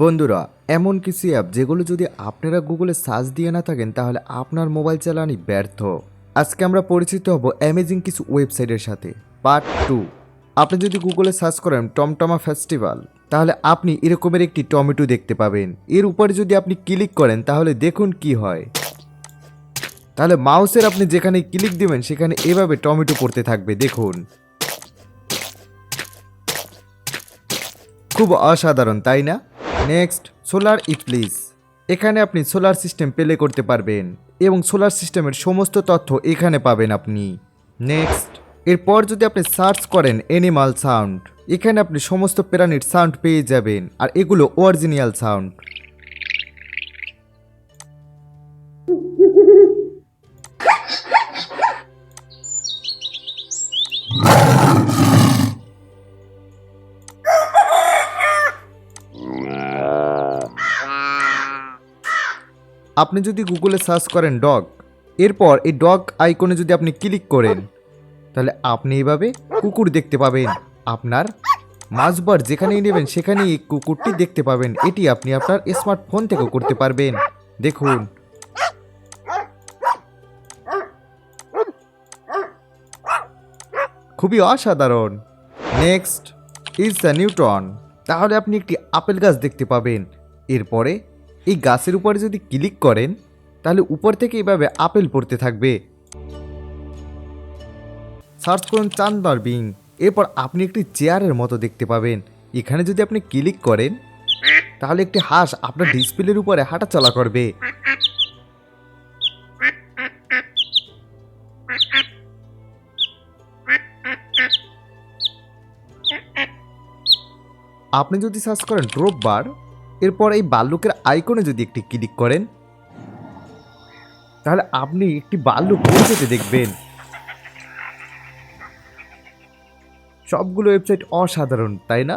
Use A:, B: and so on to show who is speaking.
A: বন্ধুরা, এমন কিছু অ্যাপ যেগুলো যদি আপনারা গুগলে সার্চ দিয়ে না থাকেন, তাহলে আপনার মোবাইল চালানি ব্যর্থ। আজকে আমরা পরিচিত হব অ্যামেজিং কিছু ওয়েবসাইটের সাথে। পার্ট টু আপনি যদি গুগলে সার্চ করেন টমটমা ফেস্টিভ্যাল তাহলে আপনি এরকমের একটি টমেটো দেখতে পাবেন। এর উপরে যদি আপনি ক্লিক করেন, তাহলে দেখুন কি হয়। তাহলে মাউসের আপনি যেখানে ক্লিক দিবেন, সেখানে এভাবে টমেটো পড়তে থাকবে, দেখুন। খুব অসাধারণ, তাই না? নেক্সট, সোলার ইপ্লিস এখানে আপনি সোলার সিস্টেম প্লে করতে পারবেন এবং সোলার সিস্টেমের সমস্ত তথ্য এখানে পাবেন আপনি। নেক্সট, এরপর যদি আপনি সার্চ করেন অ্যানিমাল সাউন্ড, এখানে আপনি সমস্ত প্রাণীর সাউন্ড পেয়ে যাবেন আর এগুলো অরিজিনাল সাউন্ড। আপনি যদি গুগলে সার্চ করেন ডগ, এরপর এই ডগ আইকনে যদি আপনি ক্লিক করেন, তাহলে আপনি এইভাবে কুকুর দেখতে পাবেন। আপনার মাঝবার যেখানেই নেবেন সেখানেই এই কুকুরটি দেখতে পাবেন। এটি আপনি আপনার স্মার্টফোন থেকেও করতে পারবেন। দেখুন। খুবই অসাধারণ। নেক্সট ইজ দ্য নিউটন তাহলে আপনি একটি আপেল গাছ দেখতে পাবেন। এরপরে এই গাছের উপরে যদি ক্লিক করেন, তাহলে উপর থেকে এভাবে আপেল পড়তে থাকবে। সার্চ করুন চান্দার বিং। এরপর আপনি একটি চেয়ারের মতো দেখতে পাবেন। এখানে যদি আপনি ক্লিক করেন, তাহলে একটি হাঁস আপনার ডিসপ্লের উপরে হাঁটা চলা করবে। আপনি যদি সার্চ করেন ড্রপ বার এরপর এই বাল্যকের আইকনে যদি একটি ক্লিক করেন, তাহলে আপনি একটি বাল্যক পৌঁছতে দেখবেন। সবগুলো ওয়েবসাইট অসাধারণ, তাই না?